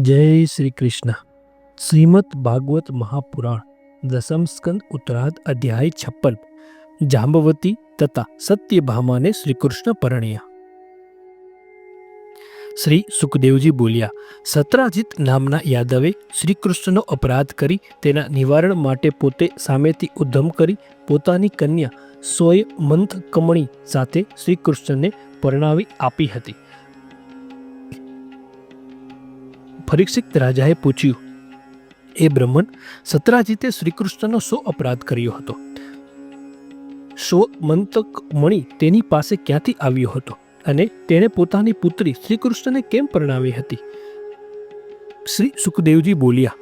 જય શ્રી કૃષ્ણ. શ્રીમદ ભાગવત મહાપુરાણ, દસમ સ્કંદ ઉત્તરાધ અધ્યાય, છપ્પન. જાંબવતી તથા સત્યભામાને શ્રીકૃષ્ણ પરણ્યા. શ્રી સુખદેવજી બોલ્યા, સત્રાજીત નામના યાદવે શ્રીકૃષ્ણનો અપરાધ કરી તેના નિવારણ માટે પોતે સામેથી ઉદ્ધમ કરી પોતાની કન્યા સોય મંથ કમણી સાથે શ્રીકૃષ્ણને પરણાવી આપી હતી. પરીક્ષિત રાજાએ પૂછ્યું, એ બ્રહ્મન સત્રાજીતે શ્રીકૃષ્ણનો શો અપરાધ કર્યો હતો. શો મંતક મણી તેની પાસે ક્યાંથી આવ્યો હતો અને તેણે પોતાની પુત્રી શ્રીકૃષ્ણને કેમ પરણાવી હતી? શ્રી સુખદેવજી બોલ્યા,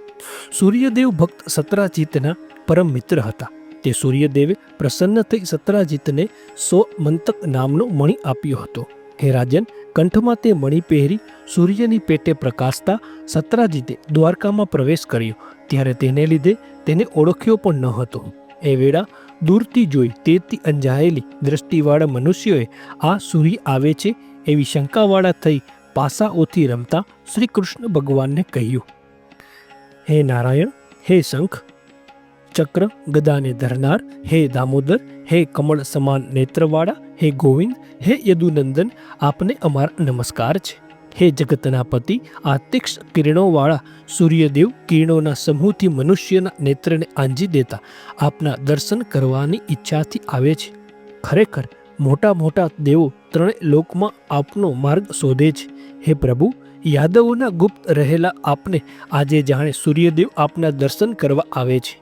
સૂર્યદેવ ભક્ત સત્રાજીતના પરમ મિત્ર હતા. તે સૂર્યદેવે પ્રસન્ન થઈ સત્રાજીતને સો મંતક નામનો મણી આપ્યો હતો. હે રાજન કંઠમાં તે મણી પહેરી સૂર્યની પેટે પ્રકાશતા સત્રાજીતે દ્વારકામાં પ્રવેશ કર્યો. ત્યારે તેને લીધે તેને ઓળખ્યો પણ ન હતો. એ વેળા દૂરથી જોઈ તેથી અંજાયેલી દ્રષ્ટિવાળા મનુષ્યોએ, આ સૂર્ય આવે છે? એવી શંકાવાળા થઈ પાસાઓથી રમતા શ્રી કૃષ્ણ ભગવાનને કહ્યું, હે નારાયણ, હે શંખ, ચક્ર ગદાને ધરનાર, હે દામોદર હે કમળ સમાન નેત્રવાળા, હે ગોવિંદ, હે યદુનંદન, આપને અમારા નમસ્કાર છે. હે જગતના પતિ આ તીક્ષ કિરણોવાળા, સૂર્યદેવ કિરણોના સમૂહથી મનુષ્યના નેત્રને આંજી દેતા, આપના દર્શન કરવાની ઈચ્છાથી આવે છે. ખરેખર, મોટા મોટા દેવો ત્રણેય લોકમાં આપનો માર્ગ શોધે છે. હે પ્રભુ, યાદવોના ગુપ્ત રહેલા આપને આજે જાણે સૂર્યદેવ આપના દર્શન કરવા આવે છે.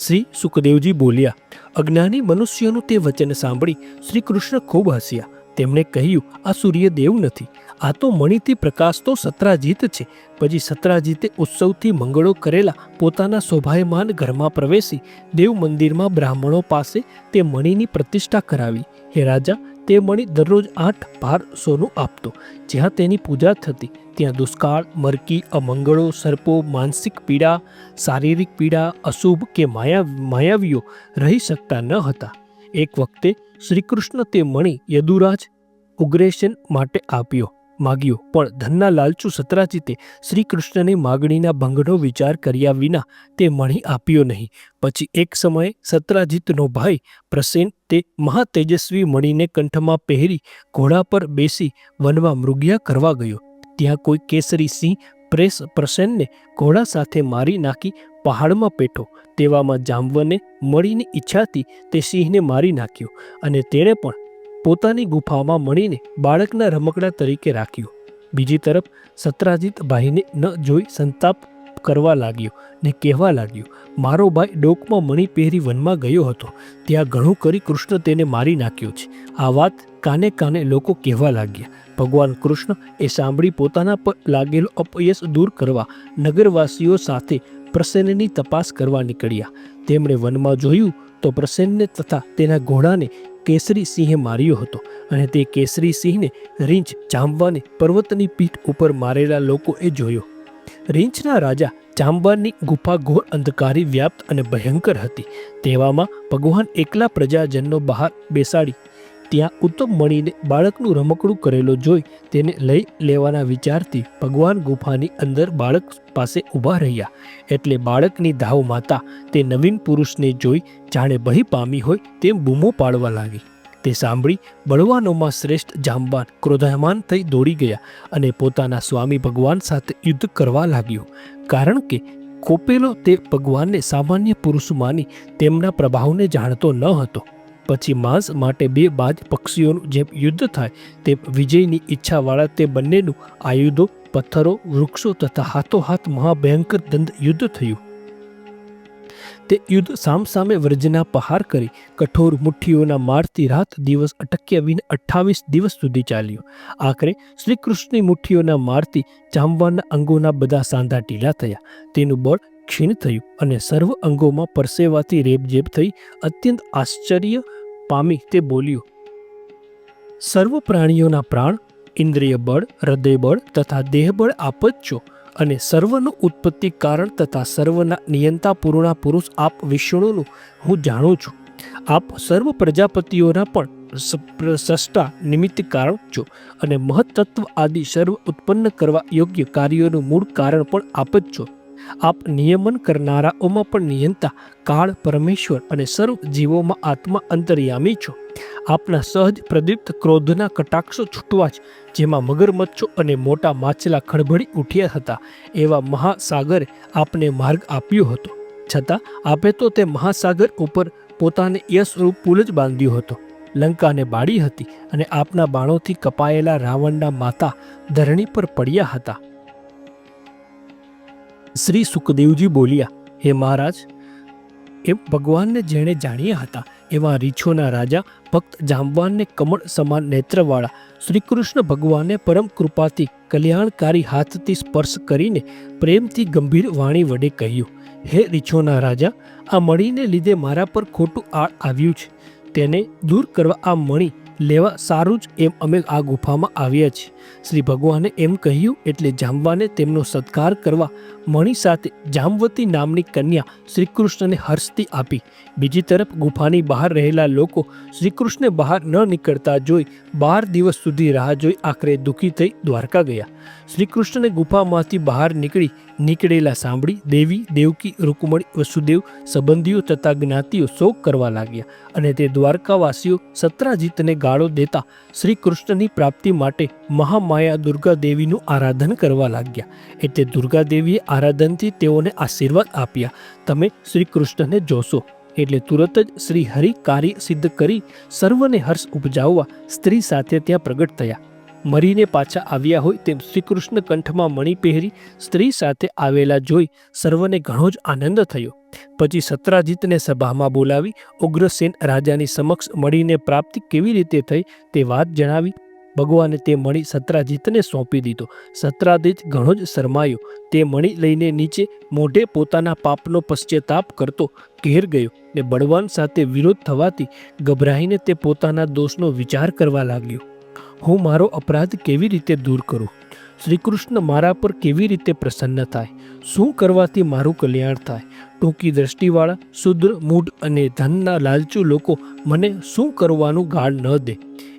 શ્રી સુખદેવજી બોલ્યા, અજ્ઞાની મનુષ્યનું તે વચન સાંભળી શ્રી કૃષ્ણ ખૂબ હસ્યા. તેમણે કહ્યું, આ સૂર્યદેવ નથી. આ તો મણિથી પ્રકાશ તો સત્રાજીત છે. પછી સત્રાજીતે ઉત્સવથી મંગળો કરેલા પોતાના શોભાયમાન ઘરમાં પ્રવેશી દેવ મંદિરમાં બ્રાહ્મણો પાસે તે મણિની પ્રતિષ્ઠા કરાવી. હે રાજા તે મણિ દરરોજ આઠ ભાર સોનું આપતો. જ્યાં તેની પૂજા થતી, ત્યાં દુષ્કાળ, મરકી, અમંગળો, સર્પો, માનસિક પીડા, શારીરિક પીડા, અશુભ કે માયા, માયાવીઓ રહી શકતા ન હતા. એક વખતે શ્રીકૃષ્ણ તે મણિ યદુરાજ ઉગ્રેશન માટે આપ્યો. માગ્યો, પણ ધનના લાલચુ સતરાજીતે શ્રીકૃષ્ણની માગણીના ભંગનો વિચાર કર્યા વિના તે મણી આપ્યો નહીં. પછી એક સમયે સતરાજીતનો ભાઈ પ્રસેન તે મહાતેજસ્વી મણીને કંઠમાં પહેરી ઘોડા પર બેસી વનમાં મૃગ્યા કરવા ગયો. ત્યાં કોઈ કેસરી સિંહ પ્રેસ પ્રસેનને ઘોડા સાથે મારી નાખી પહાડમાં પેઠો. તેવામાં જામવને મળીની ઈચ્છાથી તે સિંહને મારી નાખ્યો અને તેણે પણ પોતાની ગુફામાં મળીને બાળકના રમકડા તરીકે રાખ્યું. બીજી તરફ, સત્રાજીત ભાઈને ન જોઈ સંતાપ કરવા લાગ્યો ને કહેવા લાગ્યો, મારો ભાઈ ડોકમાં મણી પહેરી વનમાં ગયો હતો. ત્યાં ઘણું કરી કૃષ્ણ તેને મારી નાખ્યો છે. આ વાત કાને કાને લોકો કહેવા લાગ્યા. ભગવાન કૃષ્ણ એ સાંભળી પોતાના પર લાગેલો અપયશ દૂર કરવા નગરવાસીઓ સાથે પ્રસન્નની તપાસ કરવા નીકળ્યા. તેમણે વનમાં જોયું તો પ્રસન્નને તથા તેના ઘોડાને કેસરી સિંહે માર્યો હતો અને તે કેસરી સિંહને રીંછ જામવાને પર્વતની પીઠ ઉપર મારેલા લોકોએ જોયો. રીંછના રાજા ચાંબાની ગુફા ઘોર અંધકારી વ્યાપ્ત અને ભયંકર હતી. તેવામાં ભગવાન એકલા પ્રજાજનનો બહાર બેસાડી ત્યાં ઉત્તમ મળીને બાળકનું રમકડું કરેલો જોઈ તેને લઈ લેવાના વિચારથી ભગવાન ગુફાની અંદર બાળક પાસે ઊભા રહ્યા. એટલે બાળકની ધાવ માતા તે નવીન પુરુષને જોઈ જાણે ભય પામી હોય તેમ બૂમો પાડવા લાગી. તે સાંભળી બળવાનોમાં શ્રેષ્ઠ જાંબાન ક્રોધમાન થઈ દોડી ગયા અને પોતાના સ્વામી ભગવાન સાથે યુદ્ધ કરવા લાગ્યો. કારણ કે કોપેલો તે ભગવાનને સામાન્ય પુરુષ માની તેમના પ્રભાવને જાણતો ન હતો. પછી માંસ માટે બે બાજ પક્ષીઓનું જેમ યુદ્ધ થાય, તેમ વિજયની ઈચ્છાવાળા તે બંનેનું આયુધો, પથ્થરો, વૃક્ષો તથા હાથોહાથ મહાભયંકર દંડ યુદ્ધ થયું. તે યુદ્ધ સામસામે વ્રજના પહાર કરી કઠોર મુઠ્ઠીઓના મારથી રાત દિવસ અટક્યા વિના અઠ્ઠાવીસ દિવસ સુધી ચાલ્યું. આખરે શ્રી કૃષ્ણની મુઠ્ઠીઓના મારથી જામવાના અંગોના બધા સાંધા ઢીલા થયા. તેનું બળ ક્ષીણ થયું અને સર્વ અંગોમાં પરસેવાથી રેબજેબ થઈ અત્યંત આશ્ચર્ય પામી તે બોલ્યું, સર્વ પ્રાણીઓના પ્રાણ, ઇન્દ્રિય બળ, હૃદય બળ તથા દેહબળ આપજો અને સર્વનું ઉત્પત્તિ કારણ તથા સર્વના નિયંતા પૂર્ણા પુરુષ આપ વિષ્ણુનું હું જાણું છું. આપ સર્વ પ્રજાપતિઓના પણ સષ્ટા નિમિત્ત કારણ છો અને મહત્તત્વ આદિ સર્વ ઉત્પન્ન કરવા યોગ્ય કાર્યોનું મૂળ કારણ પણ આપ જ છો. આપ નિયમન કરનારાઓમાં પણ નિયંતા, કાળ પરમેશ્વર અને સર્વ જીવોમાં આત્મા અંતર્યામી છો. આપના સહજ પ્રદીપ્ત ક્રોધના કટાક્ષો છૂટવા જ જેમાં મગરમચ્છો અને મોટા માછલા ખળભળી ઉઠ્યા હતા, એવા મહાસાગરે આપને માર્ગ આપ્યો હતો. છતાં, આપે તો તે મહાસાગર ઉપર પોતાને યશરૂપ પુલ જ બાંધ્યો હતો. લંકાને બાળી હતી અને આપના બાણોથી કપાયેલા રાવણના માતા ધરણી પર પડ્યા હતા. શ્રી સુખદેવજી બોલ્યા, હે મહારાજ, એ ભગવાનને જેણે જાણ્યા હતા, એવા રીછોના રાજા ભક્ત જામવાનને કમળ સમાન નેત્રવાળા શ્રી કૃષ્ણ ભગવાને પરમ કૃપાથી કલ્યાણકારી હાથથી સ્પર્શ કરીને પ્રેમથી ગંભીર વાણી વડે કહ્યું, હે રીછોના રાજા, આ મણીને લીધે મારા પર ખોટું આળ આવ્યું છે. તેને દૂર કરવા આ મણી લેવા સારું જ એમ અમે આ ગુફામાં આવ્યા છીએ. શ્રી ભગવાને એમ કહ્યું, એટલે જામવાને તેમનો સત્કાર કરવા મણી સાથે જામવતી નામની કન્યા શ્રીકૃષ્ણને હર્ષતી આપી. બીજી તરફ ગુફાની બહાર રહેલા લોકો શ્રીકૃષ્ણને બહાર ન નીકળતા જોઈ બાર દિવસ સુધી રાહ જોઈ આખરે દુઃખી થઈ દ્વારકા ગયા. શ્રીકૃષ્ણને ગુફામાંથી બહાર નીકળી નીકળેલા સાંભળી દેવી, દેવકી, રૂકમણી, વસુદેવ સંબંધીઓ તથા જ્ઞાતિઓ શોક કરવા લાગ્યા અને તે દ્વારકાવાસીઓ સત્રાજીતને ગાળો દેતા શ્રી કૃષ્ણની પ્રાપ્તિ માટે મહામાયા દુર્ગા દેવીનું આરાધન કરવા લાગ્યા. એટલે દુર્ગા દેવીએ આરાધનથી તેઓને આશીર્વાદ આપ્યા. તમે શ્રી કૃષ્ણને જોશો. એટલે તુરત જ શ્રી હરિ કાર્ય સિદ્ધ કરી સર્વને હર્ષ ઉપજાવવા સ્ત્રી સાથે ત્યાં પ્રગટ થયા. મરીને પાછા આવ્યા હોય તેમ શ્રીકૃષ્ણ કંઠમાં મણી પહેરી સ્ત્રી સાથે આવેલા જોઈ સર્વને ઘણો જ આનંદ થયો. પછી સત્રાજીતને સભામાં બોલાવી ઉગ્રસેન રાજાની સમક્ષ મળીને પ્રાપ્તિ કેવી રીતે થઈ તે વાત જણાવી. ભગવાને તે મણી સત્રાજીતને સોંપી દીધો. સત્રાજીત ઘણો જ શરમાયો. તે મણી લઈને નીચે મોઢે પોતાના પાપનો પશ્ચાતાપ કરતો ઘેર ગયો ને બળવાન સાથે વિરોધ થવાથી ગભરાઈને તે પોતાના દોષનો વિચાર કરવા લાગ્યો. હું મારો અપરાધ કેવી રીતે દૂર કરું? શ્રી કૃષ્ણ મારા પર કેવી રીતે પ્રસન્ન થાય? શું કરવાથી મારું કલ્યાણ થાય? ટૂંકી દ્રષ્ટિવાળા, શુદ્ર, મૂઢ અને ધનના લાલચુ લોકો મને શું કરવાનું ગાળ ન દે?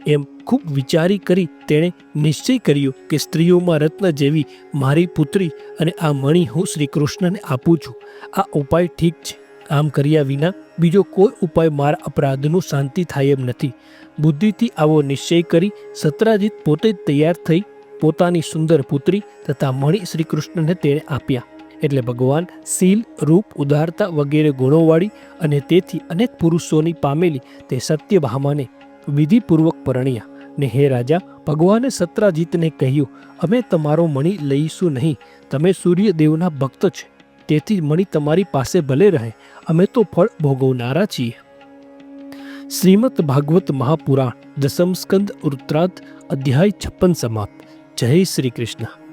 એમ ખૂબ વિચારી કરી તેણે નિશ્ચય કર્યો કે સ્ત્રીઓમાં રત્ન જેવી મારી પુત્રી અને આ મણી હું શ્રી કૃષ્ણને આપું છું. આ ઉપાય ઠીક છે. આમ કર્યા વિના બીજો કોઈ ઉપાય મારા અપરાધનું શાંતિ થાય એમ નથી. બુદ્ધિથી આવો નિશ્ચય કરી સત્રાજીત પોતે જ તૈયાર થઈ પોતાની સુંદર પુત્રી તથા મણી શ્રી કૃષ્ણને તેણે આપ્યા. એટલે ભગવાન શીલ, રૂપ, ઉદારતા વગેરે ગુણોવાળી અને તેથી અનેક પુરુષોની પામેલી તે સત્યભામાને વિધિપૂર્વક પરણ્યા ને હે રાજા, ભગવાને સત્રાજીતને કહ્યું, અમે તમારો મણી લઈશું નહીં, તમે સૂર્યદેવના ભક્ત છે. તેથી મણી તમારી પાસે ભલે રહે, અમે તો ફળ ભોગવનારા છીએ. શ્રીમદ ભાગવત મહાપુરાણ, દસમ સ્કંદ ઉત્તરાધ અધ્યાય છપ્પન સમાપ્ત. જય શ્રી કૃષ્ણ.